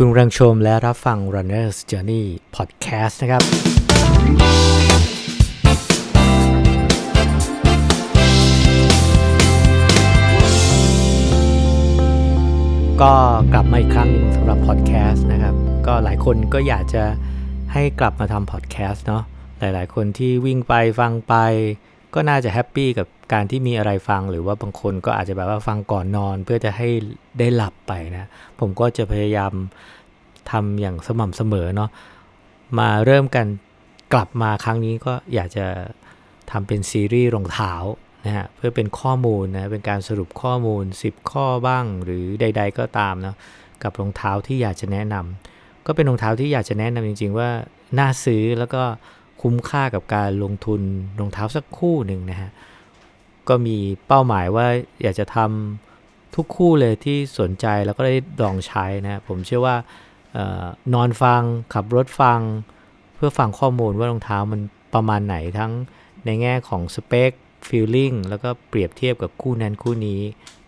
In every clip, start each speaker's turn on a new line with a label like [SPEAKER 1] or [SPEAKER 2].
[SPEAKER 1] คุณกำลังชมและรับฟัง Runner's Journey Podcast นะครับ ก็กลับมาอีกครั้งหนึ่งสำหรับพอดแคสต์นะครับ ก็หลายคนก็อยากจะให้กลับมาทำพอดแคสต์เนาะหลายๆ คนที่วิ่งไปฟังไป ก็น่าจะแฮปปี้กับการที่มีอะไรฟังหรือว่าบางคนก็อาจจะแบบว่าฟังก่อนนอน เพื่อจะให้ได้หลับไปนะ ผมก็จะพยายามทำอย่างสม่ำเสมอเนาะมาเริ่มกันกลับมาครั้งนี้ก็อยากจะทำเป็นซีรีส์รองเท้านะฮะเพื่อเป็นข้อมูลนะเป็นการสรุปข้อมูล 10 ข้อบ้างหรือใด ๆ ก็ตามเนาะกับรองเท้าที่อยากจะแนะนำก็เป็นรองเท้าที่อยากจะแนะนำจริง ๆ ว่าน่าซื้อแล้วก็ คุ้มค่ากับการลงทุนรองเท้าสักคู่หนึ่งนะฮะ ก็มีเป้าหมายว่าอยากจะทำทุกคู่เลยที่สนใจแล้วก็ได้ลองใช้นะผมเชื่อว่าออนอนฟังขับรถฟัง เพื่อฟังข้อมูลว่ารองเท้ามันประมาณไหนทั้งในแง่ของสเปคฟีลลิ่งแล้วก็เปรียบเทียบกับคู่นั้นคู่นี้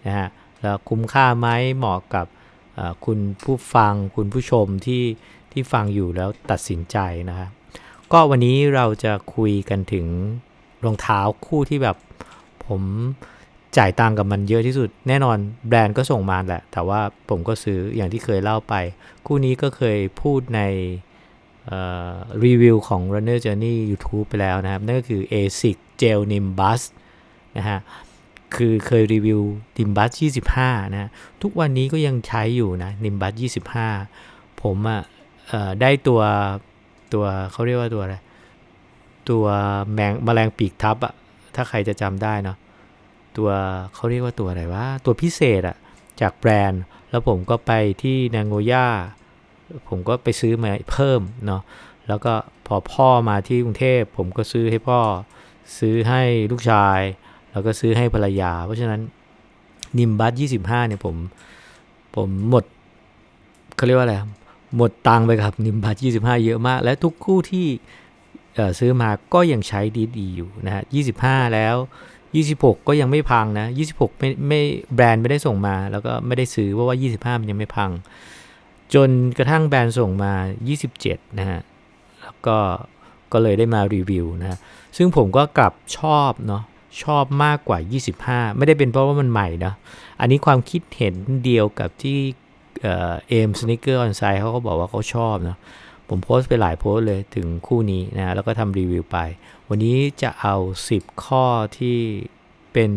[SPEAKER 1] นะฮะแล้วคุ้มค่าไหมเหมาะกับคุณผู้ฟังคุณผู้ชมที่ที่ฟังอยู่แล้วตัดสินใจนะครับ ก็วันนี้เราจะคุยกันถึงรองเท้าคู่ที่แบบผมจ่ายตังค์กับมันเยอะที่สุด แน่นอนแบรนด์ก็ส่งมาแหละ แต่ว่าผมก็ซื้ออย่างที่เคยเล่าไป คู่นี้ก็เคยพูดในรีวิวของ Runner Journey YouTube ไปแล้วนะครับ นั่นก็คือ ASIC Gel Nimbus นะฮะ คือเคยรีวิว Nimbus 25 นะ ทุกวันนี้ก็ยังใช้อยู่นะ Nimbus 25 ผมอะ่ะได้ตัว ตัวเขาเรียกว่าตัวอะไรตัวแมงแมลงปีกทับอะถ้าใครจะจำได้เนาะตัวเขาเรียกว่าตัวอะไรวะตัวพิเศษอะจากแบรนด์ แล้วผมก็ไปที่นางโงย่าผมก็ไปซื้อมาเพิ่มเนาะแล้วก็พอพ่อมาที่กรุงเทพผมก็ซื้อให้พ่อซื้อให้ลูกชาย แล้วก็ซื้อให้ภรรยา เพราะฉะนั้นนิมบัส25เนี่ยผมผมหมดเขาเรียกว่าอะไร หมดตังไปกับนิมบัส25 เยอะมาก และทุกคู่ที่ซื้อมาก็ยังใช้ดีๆอยู่นะฮะ25 แล้ว 26 ก็ยังไม่พังนะ 26 ไม่ไม่แบรนด์ไม่ได้ส่งมา แล้วก็ไม่ได้ซื้อเพราะว่า 25 มันยังไม่พัง จนกระทั่งแบรนด์ส่งมา 27 นะฮะ แล้วก็ก็เลยได้มารีวิวนะซึ่งผมก็กลับชอบเนาะชอบมากกว่า 25 ไม่ได้เป็นเพราะว่ามันใหม่นะ อันนี้ความคิดเห็นเดียวกับที่ เอ็มสนิเกอร์ออนไซด์เขาก็บอกว่าเขาชอบเนาะผมโพสต์ไปหลายโพสต์เลยถึงคู่นี้นะแล้วก็ทำรีวิวไป วันนี้จะเอา 10 ข้อที่เป็น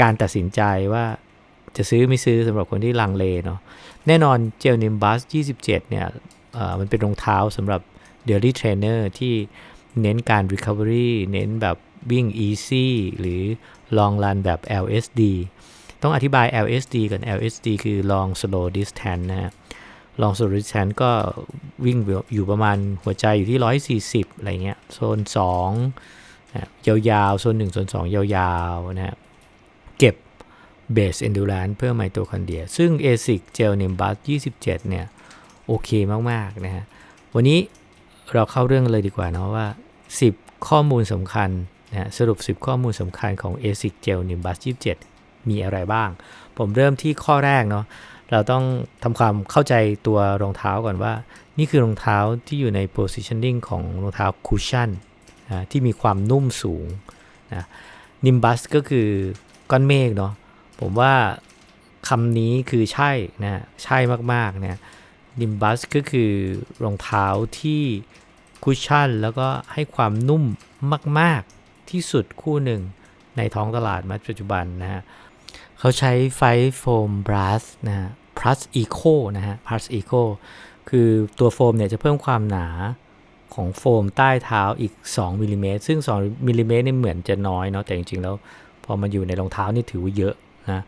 [SPEAKER 1] การตัดสินใจว่าจะซื้อไม่ซื้อสำหรับคนที่ลังเลเนาะแน่นอนเจลนิมบัส 27 เนี่ยมันเป็นรองเท้าสำหรับ Daily Trainer ที่เน้นการ Recovery เน้นแบบวิ่ง Easy หรือ Long Run แบบ LSD ต้องอธิบาย LSD ก่อน LSD คือ Long Slow Distance นะฮะ Long Slow Distance ก็วิ่งอยู่ประมาณหัวใจอยู่ที่ 140 อะไรเงี้ย โซน2นะยาวๆ โซน 1 โซน 2 ยาวๆนะฮะเก็บ Base Endurance เพื่อไมโตคอนเดรีย ซึ่ง ASIC Gel Nimbus 27 เนี่ย โอเคมาก ๆ นะฮะ วันนี้เราเข้าเรื่องเลยดีกว่านะว่า 10 ข้อมูลสำคัญนะสรุป 10 ข้อมูลสำคัญของ ASIC Gel Nimbus 27 มีอะไรบ้าง ผมเริ่มที่ข้อแรกเนาะเราต้องทำความเข้าใจตัวรองเท้าก่อนว่า นี่คือรองเท้าที่อยู่ใน positioning ของรองเท้า cushion นะที่มีความนุ่มสูงนะ Nimbus ก็คือก้อนเมฆเนาะผมว่าคำนี้คือใช่นะใช่มากๆนะนิมบัสก็คือรองเท้าที่คุชชั่น แล้วก็ให้ความนุ่มมาก ๆ ที่สุดคู่หนึ่งในท้องตลาดมาปัจจุบันนะฮะ เขาใช้ไฟโฟมบรัสนะฮะ plus eco นะฮะ plus eco คือตัวโฟมเนี่ยจะเพิ่มความหนาของโฟมใต้เท้าอีก 2มิลิเมตรซึ่ง 2มิลิเมตรนี่เหมือนจะน้อยเนาะแต่จริง ๆ แล้ว พอมาอยู่ในรองเท้านี่ถือว่าเยอะนะ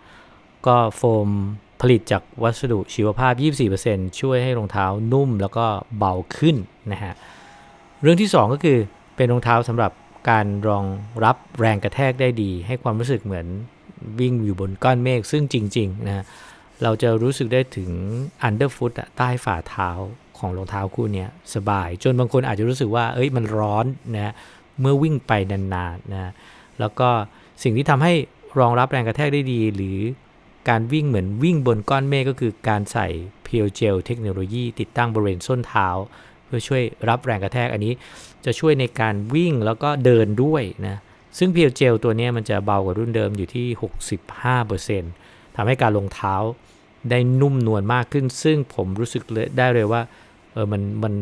[SPEAKER 1] ก็โฟมผลิตจากวัสดุชีวภาพ 24%ช่วยให้รองเท้านุ่มแล้วก็เบาขึ้นนะฮะเรื่องที่ 2 ก็คือเป็นรองเท้าสำหรับการรองรับแรงกระแทกได้ดี ให้ความรู้สึกเหมือน วิ่งอยู่บนก้อนเมฆซึ่งจริงๆนะเราจะรู้สึกได้ถึง underfoot ใต้ฝ่าเท้าของรองเท้าคู่นี้สบาย จนบางคนอาจจะรู้สึกว่า เอ้ยมันร้อนนะเมื่อวิ่งไปนานๆนะแล้วก็สิ่งที่ทำให้รองรับแรงกระแทกได้ดี หรือการวิ่งเหมือนวิ่งบนก้อนเมฆก็คือการใส่เพียวเจลเทคโนโลยีติดตั้งบริเวณส้นเท้า เพื่อช่วยรับแรงกระแทกอันนี้ จะช่วยในการวิ่งแล้วก็เดินด้วยนะ ซึ่งเพียวเจลตัวนี้มันจะเบากว่ารุ่นเดิมอยู่ที่ 65%ทำให้การลงเท้าได้นุ่มนวลมากขึ้น ซึ่งผมรู้สึกได้เลยว่าเออมันมัน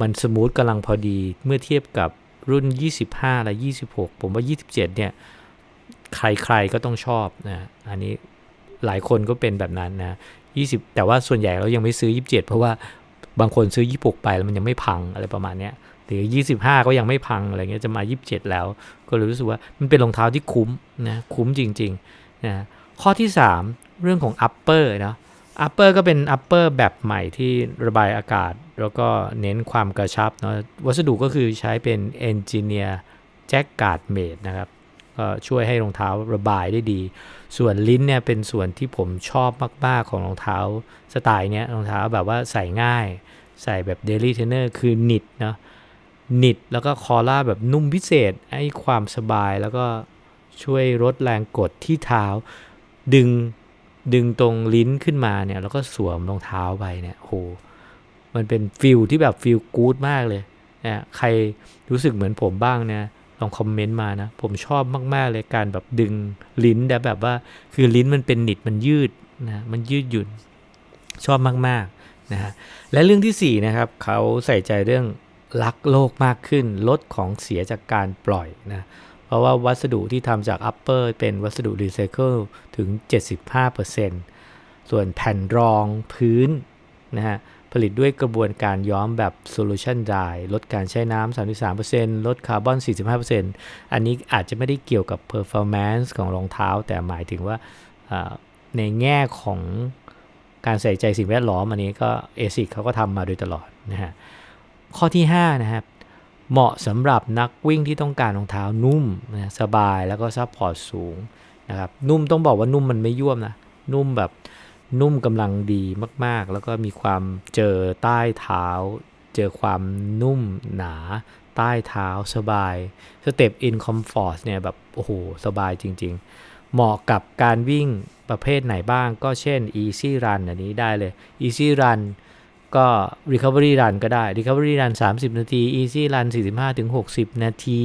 [SPEAKER 1] มันสมูทกำลังพอดีเมื่อเทียบกับรุ่น 25 และ 26 ผมว่า 27 เนี่ย ใครๆก็ต้องชอบนะอันนี้หลายคนก็เป็นแบบนั้นนะ 20 แต่ว่าส่วนใหญ่เรายังไม่ซื้อ 27 เพราะว่าบางคนซื้อ 26 ไปแล้วมันยังไม่พังอะไรประมาณนี้ หรือ 25 ก็ยังไม่พังอะไรเงี้ยจะมา 27 แล้ว ก็เลยรู้สึกว่ามันเป็นรองเท้าที่คุ้มนะคุ้มจริงๆนะข้อที่ 3 เรื่องของ upper นะ upper ก็เป็น upper แบบใหม่ที่ระบายอากาศ แล้วก็เน้นความกระชับเนาะวัสดุก็คือใช้เป็น engineer jack guard made นะครับก็ช่วยให้รองเท้าระบายได้ดี ส่วนลิ้นเนี่ยเป็นส่วนที่ผมชอบมาก ๆ ของรองเท้าสไตล์เนี้ยรองเท้าแบบว่าใส่ง่าย ใส่แบบ daily trainer คือนิดเนาะ นิดแล้วก็คอล่าแบบนุ่มพิเศษให้ความสบายแล้วก็ช่วยลดแรงกดที่เท้า ดึงดึงตรงลิ้นขึ้นมาเนี่ย แล้วก็สวมรองเท้าไปเนี่ยโหมันเป็นฟิลที่แบบฟิลกู๊ดมากเลยนะใครรู้สึกเหมือนผมบ้างเนี่ยลองคอมเมนต์มานะ ผมชอบมาก ๆ เลยการแบบดึงลิ้นแต่แบบว่าคือลิ้นมันเป็นหนิดมันยืดนะมันยืดหยุ่นชอบมาก ๆ นะฮะและเรื่องที่ 4 นะครับ เขาใส่ใจเรื่อง รักโลกมากขึ้น ลดของเสียจากการปล่อยนะเพราะว่าวัสดุที่ทำจาก upper เป็นวัสดุรีไซเคิลถึง 75%ส่วนแผ่นรองพื้นนะฮะผลิตด้วยกระบวนการย้อมแบบ solution dye ลดการใช้น้ำ 33%ลดคาร์บอน 45%อันนี้อาจจะไม่ได้เกี่ยวกับ performance ของรองเท้า แต่หมายถึงว่าในแง่ของการใส่ใจสิ่งแวดล้อมอันนี้ก็ ASIC เขาก็ทำมาโดยตลอดนะฮะ ข้อที่5นะครับเหมาะสำหรับนักวิ่งที่ต้องการรองเท้านุ่มนะสบายแล้วก็ซัพพอร์ตสูงนะครับนุ่มต้องบอกว่านุ่มมันไม่ย่วมนะนุ่มแบบนุ่มกำลังดีมากๆ แล้วก็มีความเจอใต้เท้า เจอความนุ่มหนาใต้เท้าสบายสเต็ปอินคอมฟอร์ตเนี่ยแบบโอ้โหสบายจริง ๆ เหมาะกับการวิ่งประเภทไหนบ้างก็เช่น Easy Run อันนี้ได้เลย Easy Run ก็ Recovery Run ก็ได้ Recovery Run 30 นาที Easy Run 45-60 นาที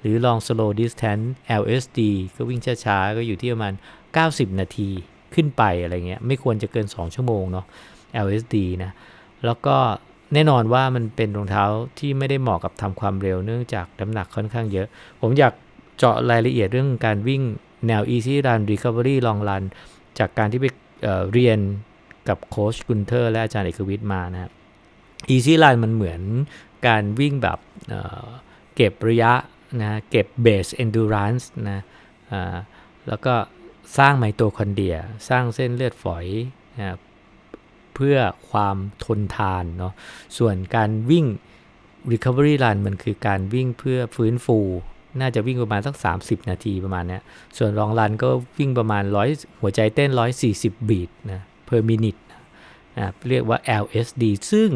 [SPEAKER 1] หรือ Long Slow Distance LSD ก็วิ่งช้าๆ ก็อยู่ที่ประมาณ 90 นาทีขึ้นไปอะไรเงี้ย ไม่ควรจะเกิน 2 ชั่วโมงเนาะ LSD นะ แล้วก็แน่นอนว่ามันเป็นรองเท้าที่ไม่ได้เหมาะกับทำความเร็วเนื่องจากน้ำหนักค่อนข้างเยอะ ผมอยากเจาะรายละเอียดเรื่องการวิ่งแนว Easy Run Recovery Long Run จากการที่ไปเเรียน กับโค้ชกุนเทอร์และอาจารย์เอกวิทย์มานะ Easy Run มันเหมือนการวิ่งแบบเเก็บระยะนะเก็บ base endurance นะแล้วก็สร้างไมโตคอนเดีย สร้างเส้นเลือดฝอยนะเพื่อความทนทานเนาะส่วนการวิ่ง Recovery Run มันคือการวิ่งเพื่อฟื้นฟู น่าจะวิ่งประมาณสัก 30 นาทีประมาณนี้ส่วนรองรันก็วิ่งประมาณ 100 หัวใจเต้น 140 บีทนะ per minute นะเรียกว่า LSD ซึ่ง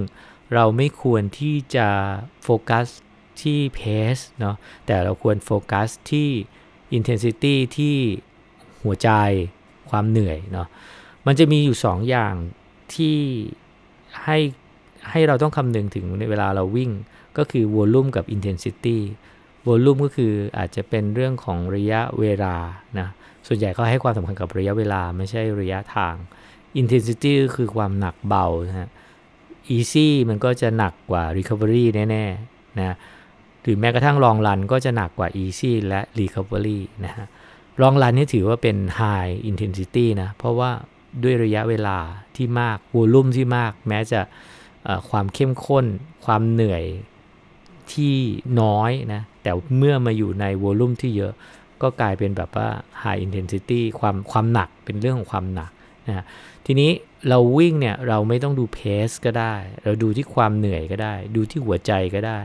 [SPEAKER 1] เราไม่ควรที่จะโฟกัสที่เพสเนาะแต่เราควรโฟกัสที่ intensity ที่หัวใจความเหนื่อยเนาะมันจะมีอยู่2ออย่างที่ให้ให้เราต้องคำนึงถึงในเวลาเราวิ่ง ก็คือวอลลุ่มกับ intensity วอลลุ่มก็คืออาจจะเป็นเรื่องของระยะเวลานะส่วนใหญ่ก็ให้ความสำคัญกับระยะเวลาไม่ใช่ระยะทาง intensity ก็คือความหนักเบานะฮะ easy มันก็จะหนักกว่า recovery แน่ๆนะหรือแม้กระทั่ง long run ก็จะหนักกว่า easy และ recovery นะฮะลองรันนี่ถือว่าเป็น high intensity นะเพราะว่าด้วยระยะเวลาที่มากวอลุ่มที่มาก แม้จะความเข้มข้น ความเหนื่อยที่น้อยนะแต่เมื่อมาอยู่ในวอลุ่มที่เยอะก็กลายเป็นแบบว่า high intensity ความความหนักเป็นเรื่องของความหนัก นะทีนี้เราวิ่งเนี่ยเราไม่ต้องดูเพสก็ได้ เราดูที่ความเหนื่อยก็ได้ ดูที่หัวใจก็ได้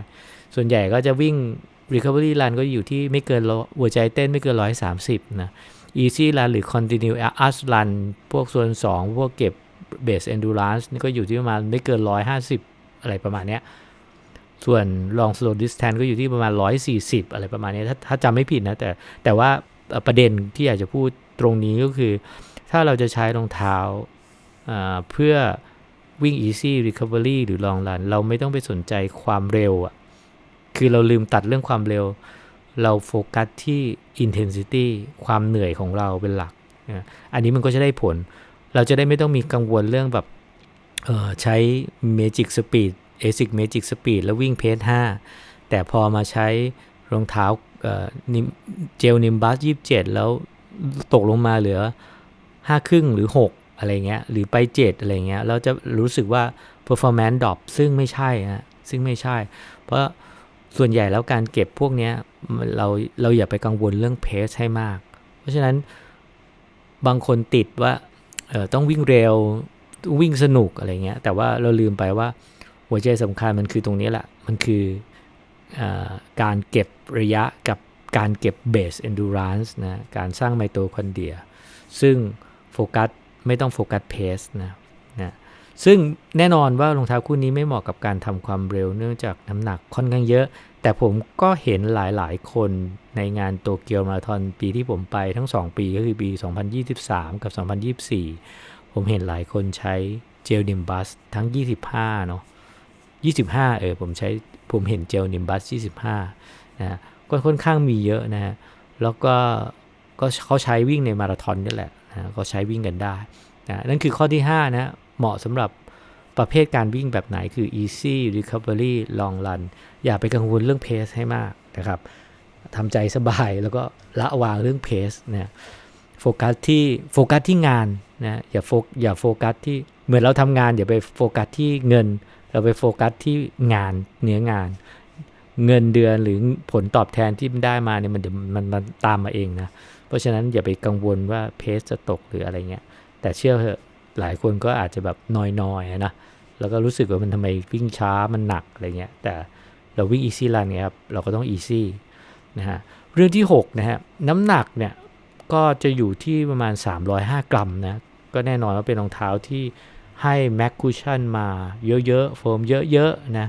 [SPEAKER 1] ส่วนใหญ่ก็จะวิ่ง Recovery Run ก็อยู่ที่ไม่เกินหัวใจเต้นไม่เกิน 130 นะ Easy Run หรือ Continue Us Run พวกส่วน 2 พวกเก็บ Base Endurance นี่ก็อยู่ที่ประมาณไม่เกิน 150 อะไรประมาณนี้ส่วน Long Slow Distance ก็อยู่ที่ประมาณ 140 อะไรประมาณนี้ถ้าถ้าจำไม่ผิดนะ แต่แต่ว่าประเด็นที่อยากจะพูดตรงนี้ก็คือ ถ้าเราจะใช้รองเท้าเพื่อวิ่ง easy recovery หรือ long run เราไม่ต้องไปสนใจความเร็วอะคือเราลืมตัดเรื่องความเร็ว เราโฟกัสที่ intensity ความเหนื่อยของเราเป็นหลัก อันนี้มันก็จะได้ผล เราจะได้ไม่ต้องมีกังวลเรื่องแบบใช้ magic speed ASIC magic speed แล้ววิ่งเพจ5แต่พอมาใช้รองเท้าเจลนิมบัสยี่สิบเจ็ดแล้วตกลงมาเหลือ ห้าครึ่งหรือ 6 อะไรเงี้ยหรือไป 7 อะไรเงี้ยเราจะรู้สึกว่า performance drop ซึ่งไม่ใช่ฮะซึ่งไม่ใช่ เพราะส่วนใหญ่แล้วการเก็บพวกนี้เราเราอย่าไปกังวลเรื่องเพสให้มาก เพราะฉะนั้นบางคนติดว่าต้องวิ่งเร็ววิ่งสนุกอะไรเงี้ยแต่ว่าเราลืมไปว่าหัวใจสำคัญมันคือตรงนี้แหละมันคือการเก็บระยะกับการเก็บเบส endurance นะการสร้างไมโตคอนเดรียซึ่ง โฟกัสไม่ต้องโฟกัสเพสนะนะซึ่งแน่นอนว่ารองเท้าคู่นี้ไม่เหมาะกับการทำความเร็วเนื่องจากน้ำหนักค่อนข้างเยอะ แต่ผมก็เห็นหลายๆ คนในงานโตเกียวมาราธอนปีที่ผมไปทั้ง 2 ปีก็คือปี 2023 กับ 2024 ผมเห็นหลายคนใช้เจลดิมบัสทั้ง 25 เนาะ25 เออผมใช้ผมเห็นเจลนิมบัส 25 นะก็ค่อนข้างมีเยอะนะฮะแล้วก็ก็เขาใช้วิ่งในมาราธอนนี่แหละ นะก็ใช้วิ่งกันได้นะนั่นคือข้อที่5นะเหมาะสำหรับประเภทการวิ่งแบบไหนคือ easy recovery long run อย่าไปกังวลเรื่องเพสให้มากนะครับทำใจสบายแล้วก็ละวางเรื่องเพสนะโฟกัสที่โฟกัสที่งานนะอย่าโฟกอย่าโฟกัสที่เหมือนเราทำงานอย่าไปโฟกัสที่เงิน เราไปโฟกัสที่งานเนื้องาน เงินเดือนหรือผลตอบแทนที่ได้มาเนี่ยมันเดี๋ยวมันมันตามมาเองนะ เพราะฉะนั้นอย่าไปกังวลว่าเพสจะตกหรืออะไรเงี้ย แต่เชื่อเถอะหลายคนก็อาจจะแบบนอยๆนะ แล้วก็รู้สึกว่ามันทำไมวิ่งช้ามันหนักอะไรเงี้ย แต่เราวิ่งอีซี่รันเนี่ยครับ เราก็ต้องอีซี่นะฮะ เรื่องที่6นะฮะน้ำหนักเนี่ยก็จะอยู่ที่ประมาณ 305 กรัมนะ ก็แน่นอนว่าเป็นรองเท้าที่ให้แม็กคูชั่นมาเยอะๆ โฟมเยอะๆนะ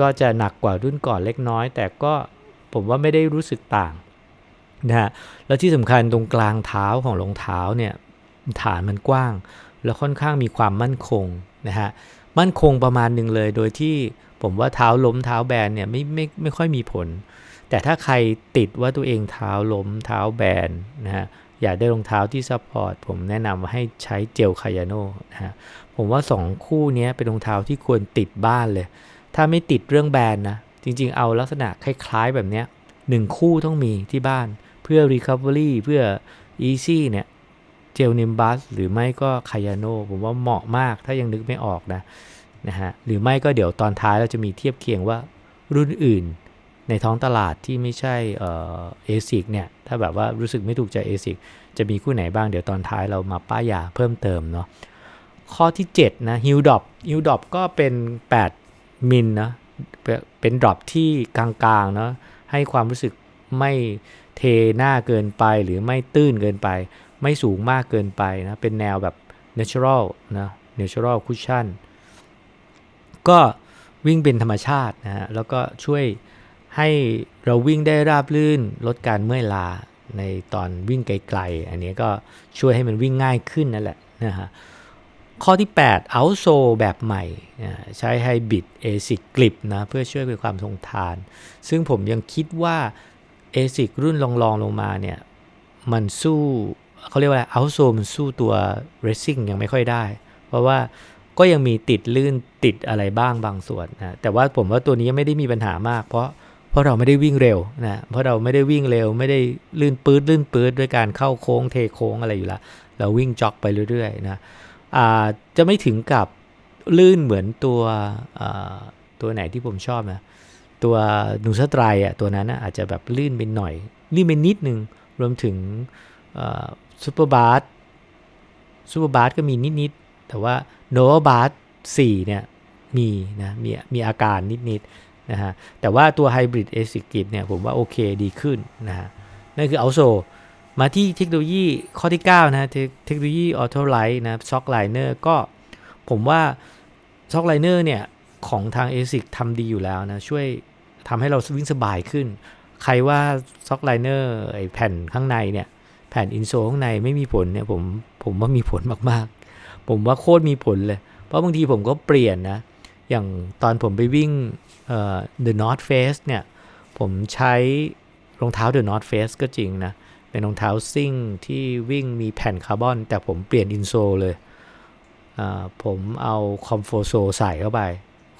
[SPEAKER 1] ก็จะหนักกว่ารุ่นก่อนเล็กน้อย แต่ก็ผมว่าไม่ได้รู้สึกต่าง นะฮะแล้วที่สำคัญตรงกลางเท้าของรองเท้าเนี่ยฐานมันกว้าง แล้วค่อนข้างมีความมั่นคงนะฮะมั่นคงประมาณหนึ่งเลย โดยที่ผมว่าเท้าล้มเท้าแบนเนี่ยไม่ไม่ไม่ค่อยมีผล แต่ถ้าใครติดว่าตัวเองเท้าล้มเท้าแบนนะฮะอยากได้รองเท้าที่ซัพพอร์ตผมแนะนำให้ใช้เจลคายาโน่นะฮะผมว่า 2 คู่นี้เป็นรองเท้าที่ควรติดบ้านเลย ถ้าไม่ติดเรื่องแบรนด์นะ จริงๆ เอาลักษณะคล้ายๆแบบนี้หนึ่งคู่ต้องมีที่บ้าน เพื่อ Recovery เพื่อ Easy เนี่ยเจลนิมบัสหรือไม่ก็คายาโนผมว่าเหมาะมากถ้ายังนึกไม่ออกนะนะฮะหรือไม่ก็เดี๋ยวตอนท้ายเราจะมีเทียบเคียงว่ารุ่นอื่นในท้องตลาดที่ไม่ใช่เอซิกเนี่ยถ้าแบบว่ารู้สึกไม่ถูกใจเอซิกจะมีคู่ไหนบ้างเดี๋ยวตอนท้ายเรามาป้ายยาเพิ่มเติมเนาะข้อที่ 7 นะฮิลดอปฮิลดอปก็เป็น 8 มิลนะเป็นดรอปที่กลางๆเนาะให้ความรู้สึกไม่ เทหน้าเกินไปหรือไม่ตื้นเกินไป ไม่สูงมากเกินไปนะเป็นแนวแบบ natural นะ natural cushion ก็วิ่งเป็นธรรมชาตินะฮะแล้วก็ช่วยให้เราวิ่งได้ราบลื่นลดการเมื่อยล้าในตอนวิ่งไกลๆ อันนี้ก็ช่วยให้มันวิ่งง่ายขึ้นนั่นแหละนะฮะข้อที่ 8 เอาโซแบบใหม่ ใช้ไฮบิดเอซิกกลิปนะ เพื่อช่วยเป็นความทรงทาน ซึ่งผมยังคิดว่า เอซิกรุ่นลองๆลงมาเนี่ยมันสู้เขาเรียกว่าเอาโซมันสู้ตัวเรซซิ่งยังไม่ค่อยได้ เพราะว่าก็ยังมีติดลื่นติดอะไรบ้างบางส่วนนะแต่ว่าผมว่าตัวนี้ไม่ได้มีปัญหามาก เพราะเพราะเราไม่ได้วิ่งเร็วนะเพราะเราไม่ได้วิ่งเร็ว ไม่ได้ลื่นปื๊ดลื่นปื๊ดด้วยการเข้าโค้งเทโค้งอะไรอยู่ละเราวิ่งจ็อกไปเรื่อยๆนะอาจะไม่ถึงกับลื่นเหมือนตัวตัวไหนที่ผมชอบนะ ตัวนูสตรายอะตัวนั้นอาจจะแบบลื่นไปหน่อย ลื่นไปนิดนึง รวมถึงซูเปอร์บาร์สซูเปอร์บาร์สก็มีนิดๆ แต่ว่าโนวาบาร์สสี่เนี่ยมีนะมีมีอาการนิดๆนะฮะแต่ว่าตัวไฮบริดเอซิกิตเนี่ยผมว่าโอเคดีขึ้นนะฮะนั่นคือเอาโซมาที่เทคโนโลยีข้อที่ 9 นะเทคโนโลยีออโตไลท์นะซ็อกไลเนอร์ก็ผมว่าซ็อกไลเนอร์เนี่ย ของทาง ASIC ทำดีอยู่แล้วนะ ช่วยทำให้เราวิ่งสบายขึ้น ใครว่าซ็อกไลเนอร์ไอแผ่นข้างในเนี่ย แผ่นอินโซลข้างในไม่มีผลเนี่ยผมผมว่ามีผลมากๆ ผมว่าโคตรมีผลเลย เพราะบางทีผมก็เปลี่ยนนะ อย่างตอนผมไปวิ่งเอ่อ The North Face เนี่ย ผมใช้รองเท้า The North Face ก็จริงนะ เป็นรองเท้าซิ่งที่วิ่งมีแผ่นคาร์บอน แต่ผมเปลี่ยนอินโซลเลยผมเอาคอมโฟโซใส่เข้าไป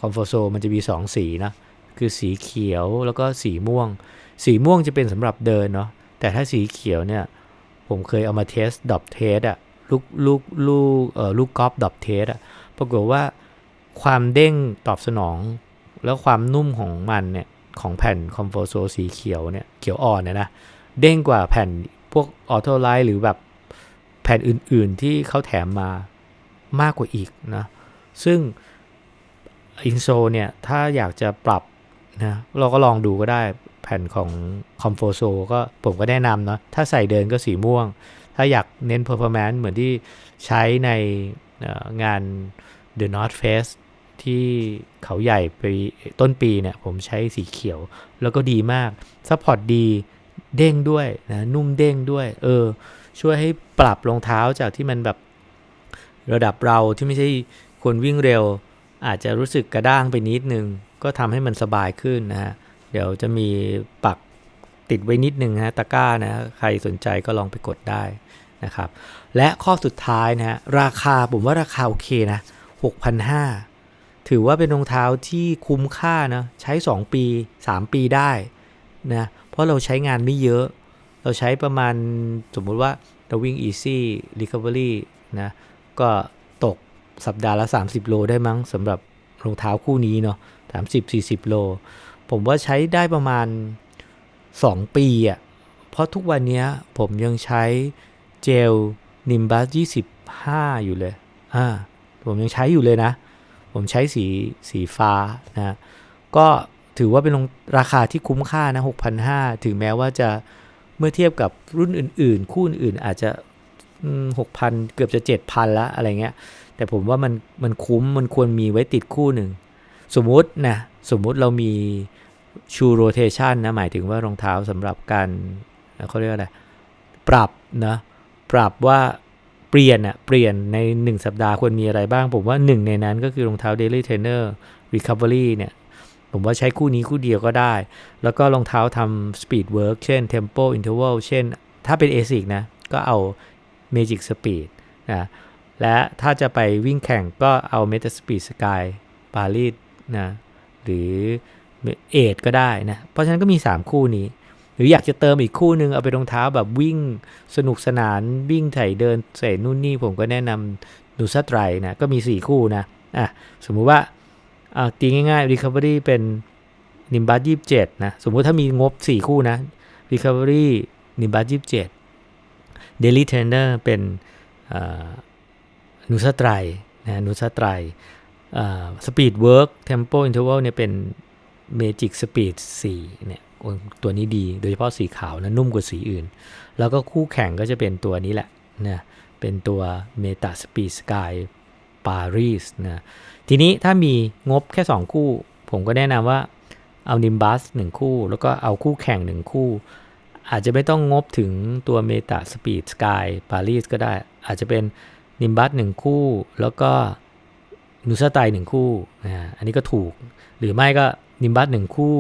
[SPEAKER 1] คอมโฟโซมันจะมี 2 สีนะ คือสีเขียวแล้วก็สีม่วง สีม่วงจะเป็นสำหรับเดินเนาะ แต่ถ้าสีเขียวเนี่ย ผมเคยเอามาเทสดอปเทสอะลูกลูกลูกเอ่อลูกกอล์ฟดอปเทสอะปรากฏว่าความเด้งตอบสนอง แล้วความนุ่มของมันเนี่ย ของแผ่นคอมโฟโซสีเขียวเนี่ย เขียวอ่อนเนี่ยนะ เด้งกว่าแผ่นพวกออโตไลท์หรือแบบแผ่นอื่นๆที่เขาแถมมามากกว่าอีกนะ ซึ่ง อินโซเนี่ยถ้าอยากจะปรับนะเราก็ลองดูก็ได้แผ่นของ c o m f o r t z o ก็ผมก็แนะนำเนาะถ้าใส่เดินก็สีม่วง ถ้าอยากเน้น performance เหมือนที่ใช้ในงาน The North Face ที่เขาใหญ่ไปต้นปีเนี่ยผมใช้สีเขียวแล้วก็ดีมากซัพพอร์ตดีเด้งด้วยนะนุ่มเด้งด้วยเออช่วยให้ปรับรองเท้าจากที่มันแบบระดับเราที่ไม่ใช่คนวิ่งเร็ว อาจจะรู้สึกกระด้างไปนิดนึง ก็ทำให้มันสบายขึ้นนะฮะ เดี๋ยวจะมีปักติดไว้นิดนึงนะตะกร้านะใครสนใจก็ลองไปกดได้นะครับ และข้อสุดท้ายนะฮะราคาผมว่าราคาโอเคนะ6,500 ถือว่าเป็นรองเท้าที่คุ้มค่านะใช้ 2 ปี 3 ปีได้นะเพราะเราใช้งานไม่เยอะ เราใช้ประมาณสมมุติว่าเราวิ่ง easy recovery นะก็ สัปดาห์ละ 30 โลได้มั้งสำหรับรองเท้าคู่นี้เนาะ30-40 โล ผมว่าใช้ได้ประมาณ 2 ปีอะ่ะ เพราะทุกวันนี้ผมยังใช้เจลนิมบัส25 อยู่เลยอ่าผมยังใช้อยู่เลยนะ ผมใช้สีสีฟ้านะก็ถือว่าเป็นราคาที่คุ้มค่านะ 6,500 ถึงแม้ว่าจะเมื่อเทียบกับรุ่นอื่น ๆ คู่อื่นอาจจะหกพันเกือบจะเจ็ดพันละอะไรเงี้ย แต่ผมว่ามันมันคุ้มมันควรมีไว้ติดคู่หนึ่ง สมมุตินะสมมุติเรามีชูโรเทชันนะหมายถึงว่ารองเท้าสำหรับการเขาเรียกอะไรปรับนะปรับว่าเปลี่ยนอะเปลี่ยนใน 1 สัปดาห์ควรมีอะไรบ้าง ผมว่าหนึ่งในนั้นก็คือรองเท้า Daily Trainer Recovery เนี่ยผมว่าใช้คู่นี้คู่เดียวก็ได้ แล้วก็รองเท้าทำ Speed Work เช่น Tempo Interval เช่น ถ้าเป็น ASIC นะ ก็เอา Magic Speed นะ และถ้าจะไปวิ่งแข่งก็เอา Meta Speed Sky ปารีสนะหรือเอทก็ได้นะ เพราะฉะนั้นก็มี 3 คู่นี้ หรืออยากจะเติมอีกคู่หนึ่งเอาไปรองเท้าแบบวิ่งสนุกสนานวิ่งไถ่เดินใส่นู่นนี่ผมก็แนะนำดูซัตไรนะก็มี 4 คู่นะอะสมมุติว่าเอาตีง่ายๆ Recovery เป็นนิมบัสยี่สิบเจ็ดนะ สมมุติถ้ามีงบ 4 คู่นะ Recovery นิมบัสยี่สิบเจ็ด Daily Trainer เป็น นุสไตรนะนุสไตรสปีดเวิร์กเทมโปอินเทอร์วัลเนี่ยเป็นเมจิกสปีด4เนี่ยตัวนี้ดีโดยเฉพาะสีขาวนะนุ่มกว่าสีอื่น แล้วก็คู่แข่งก็จะเป็นตัวนี้แหละนะเป็นตัวเมตาสปีดสกายปารีสนะทีนี้ถ้ามีงบแค่ 2 คู่ ผมก็แนะนำว่าเอานิมบัส1คู่ แล้วก็เอาคู่แข่ง 1 คู่ อาจจะไม่ต้องงบถึงตัวเมตาสปีดสกายปารีสก็ได้อาจจะเป็น นิมบัสหนึ่งคู่ แล้วก็นูสไตหนึ่งคู่นะอันนี้ก็ถูก หรือไม่ก็นิมบัสหนึ่งคู่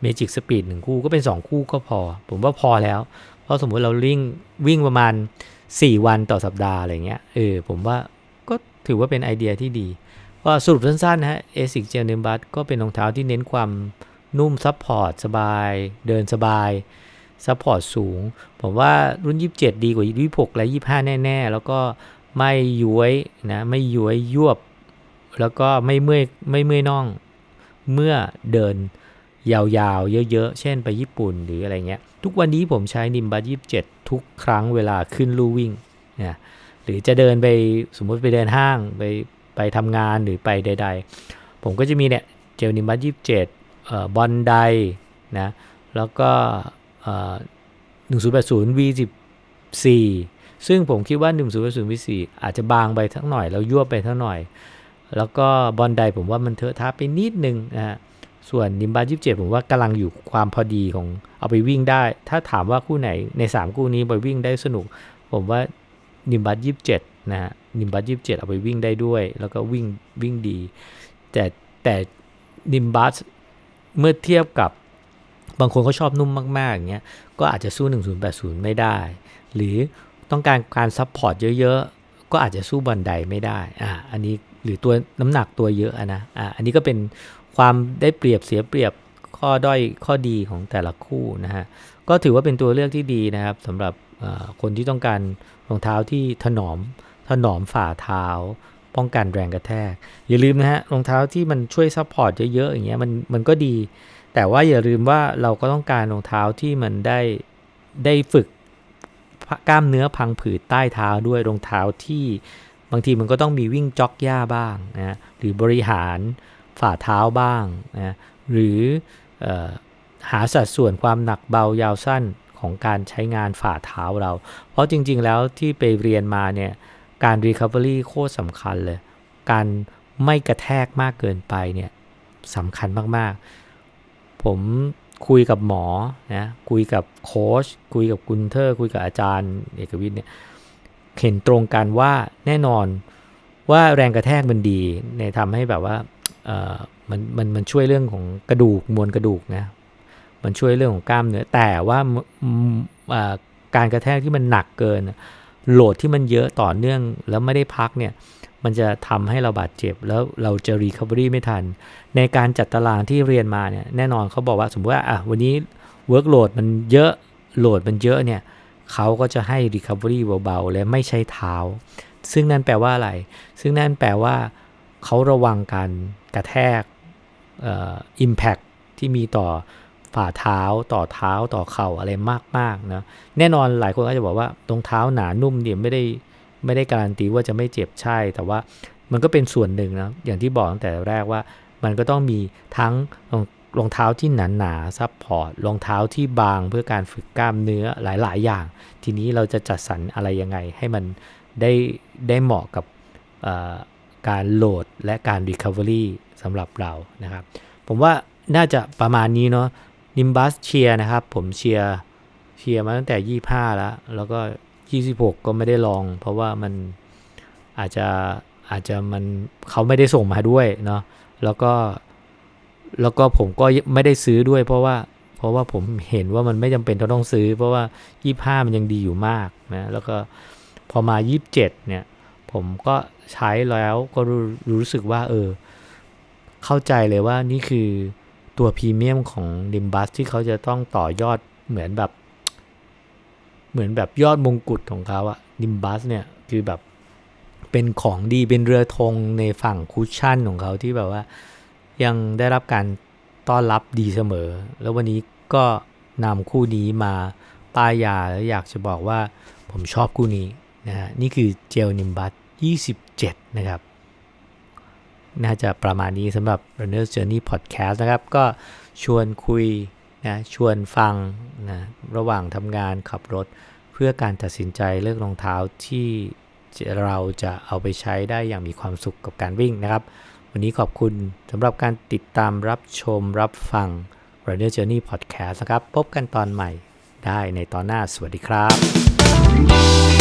[SPEAKER 1] เมจิกสปีดหนึ่งคู่ก็เป็น 2 คู่ก็พอ ผมว่าพอแล้ว เพราะสมมุติเราวิ่งวิ่งประมาณ 4 วันต่อสัปดาห์อะไรเงี้ยเออผมว่าก็ถือว่าเป็นไอเดียที่ดี ก็สรุปสั้นๆนะฮะเอซิกเจลนิมบัสก็เป็นรองเท้าที่เน้นความนุ่มซับพอร์ตสบาย เดินสบายซัพพอร์ตสูง ผมว่ารุ่น 27 ดีกว่า 26 และ 25 แน่ ๆ แล้วก็ ไม่ย้วยนะไม่ย้วยยวบ แล้วก็ไม่เมื่อยไม่เมื่อยน่องเมื่อเดินยาวๆ เยอะๆ เช่นไปญี่ปุ่นหรืออะไรเงี้ย ทุกวันนี้ผมใช้นิมบัต27ทุกครั้งเวลาขึ้นลู่วิ่งนะหรือจะเดินไปสมมติไปเดินห้างไปไปทำงานหรือไปใด ๆ ผมก็จะมีเนี่ยเจลนิมบัต27เอ่อบอลไดนะแล้วก็1080 V14 ซึ่งผมคิดว่า1080 4อาจจะบางไปทั้งหน่อย แล้วยั่วไปทั้งหน่อย แล้วก็บอลไดผมว่ามันเทอะท้าไปนิดนึงนะฮะส่วนนิมบัสยี่สิบเจ็ดผมว่ากำลังอยู่ความพอดีของเอาไปวิ่งได้ ถ้าถามว่าคู่ไหนใน 3 คู่นี้ไปวิ่งได้สนุก ผมว่านิมบัสยี่สิบเจ็ดนะฮะนิมบัสยี่สิบเจ็ดเอาไปวิ่งได้ด้วย แล้วก็วิ่งวิ่งดี แต่แต่นิมบัสเมื่อเทียบกับบางคนเขาชอบนุ่มมาก ๆ อย่างเงี้ย ก็อาจจะสู้ 1080 ไม่ได้ หรือ ต้องการการซัพพอร์ตเยอะๆ ก็อาจจะสู้บันไดไม่ได้อ่าอันนี้หรือตัวน้ำหนักตัวเยอะอะนะอ่าอันนี้ก็เป็นความได้เปรียบเสียเปรียบข้อด้อยข้อดีของแต่ละคู่นะฮะก็ถือว่าเป็นตัวเลือกที่ดีนะครับสำหรับคนที่ต้องการรองเท้าที่ถนอมถนอมฝ่าเท้า ป้องกันแรงกระแทก อย่าลืมนะฮะรองเท้าที่มันช่วยซัพพอร์ตเยอะๆอย่างเงี้ยมันมันก็ดี แต่ว่าอย่าลืมว่าเราก็ต้องการรองเท้าที่มันได้ได้ฝึก กล้ามเนื้อพังผืดใต้เท้าด้วยรองเท้าที่บางทีมันก็ต้องมีวิ่งจ็อกหญ้าบ้างนะหรือบริหารฝ่าเท้าบ้างนะหรืออหาสัดส่วนความหนักเบายาวสั้นของการใช้งานฝ่าเท้าเรา เพราะจริงๆแล้วที่ไปเรียนมาเนี่ยการ Recovery โคตรสำคัญเลย การไม่กระแทกมากเกินไปเนี่ยสำคัญมากๆ ผม คุยกับหมอนะคุยกับโค้ชคุยกับกุนเทอร์คุยกับอาจารย์เอกวิทย์เนี่ยเห็นตรงกันว่าแน่นอนว่าแรงกระแทกมันดีในทำให้แบบว่าเออมันมันมันช่วยเรื่องของกระดูกมวลกระดูกนะมันช่วยเรื่องของกล้ามเนื้อแต่ว่าการกระแทกที่มันหนักเกินโหลดที่มันเยอะต่อเนื่องแล้วไม่ได้พักเนี่ย มันจะทำให้เราบาดเจ็บ แล้วเราจะรีคาบอรี่ไม่ทัน ในการจัดตารางที่เรียนมาเนี่ยแน่นอนเขาบอกว่าสมมติว่าอะวันนี้เวิร์กโหลดมันเยอะโหลดมันเยอะเนี่ยเขาก็จะให้รีคาบอรี่เบาๆ และไม่ใช้เท้า ซึ่งนั่นแปลว่าอะไร ซึ่งนั่นแปลว่าเขาระวังการกระแทกอิมแพคที่มีต่อฝ่าเท้าต่อเท้าต่อเข่าอะไรมากๆนะแน่นอนหลายคนก็จะบอกว่าตรงเท้าหนานุ่มเนี่ยไม่ได้ ไม่ได้การันตีว่าจะไม่เจ็บใช่ แต่ว่ามันก็เป็นส่วนหนึ่งนะอย่างที่บอกตั้งแต่แรกว่า มันก็ต้องมีทั้งรองเท้าที่หนาหนาซับพอร์ตรองเท้าที่บางเพื่อการฝึกกล้ามเนื้อหลาย ๆ อย่าง ทีนี้เราจะจัดสรรอะไรยังไง ให้มันได้ได้เหมาะกับการโหลดและการ Recovery สำหรับเรานะครับ ผมว่าน่าจะประมาณนี้เนาะนิมบัสเชียนะครับ ผมเชียร์เชียร์มาตั้งแต่ 25 แล้ว แล้วก็ 26 ก็ไม่ได้ลอง เพราะว่ามันอาจจะอาจจะมันเขาไม่ได้ส่งมาด้วยเนาะแล้วก็แล้วก็ผมก็ไม่ได้ซื้อด้วย เพราะว่าเพราะว่าผมเห็นว่ามันไม่จำเป็นต้องซื้อ เพราะว่า 25 มันยังดีอยู่มากนะแล้วก็พอมา 27 เนี่ย ผมก็ใช้แล้วก็รู้รู้สึกว่า เออ เข้าใจเลยว่านี่คือตัวพรีเมียมของดิมบัสที่เขาจะต้องต่อยอดเหมือนแบบ เหมือนแบบยอดมงกุฎของเขาอะนิมบัสเนี่ยคือแบบเป็นของดีเป็นเรือธงในฝั่งคุชชั่นของเขาที่แบบว่ายังได้รับการต้อนรับดีเสมอ แล้ววันนี้ก็นำคู่นี้มาป้ายยาแล้วอยากจะบอกว่าผมชอบคู่นี้นะฮะนี่คือเจลนิมบัส27 นะครับ น่าจะประมาณนี้สำหรับ Runner's Journey Podcast นะครับ ก็ชวนคุย นะชวนฟังนะระหว่างทำงานขับรถ เพื่อการตัดสินใจเลือกรองเท้าที่เราจะเอาไปใช้ได้อย่างมีความสุขกับการวิ่งนะครับ วันนี้ขอบคุณสำหรับการติดตามรับชมรับฟัง Runner Journey Podcast นะครับ พบกันตอนใหม่ได้ในตอนหน้าสวัสดีครับ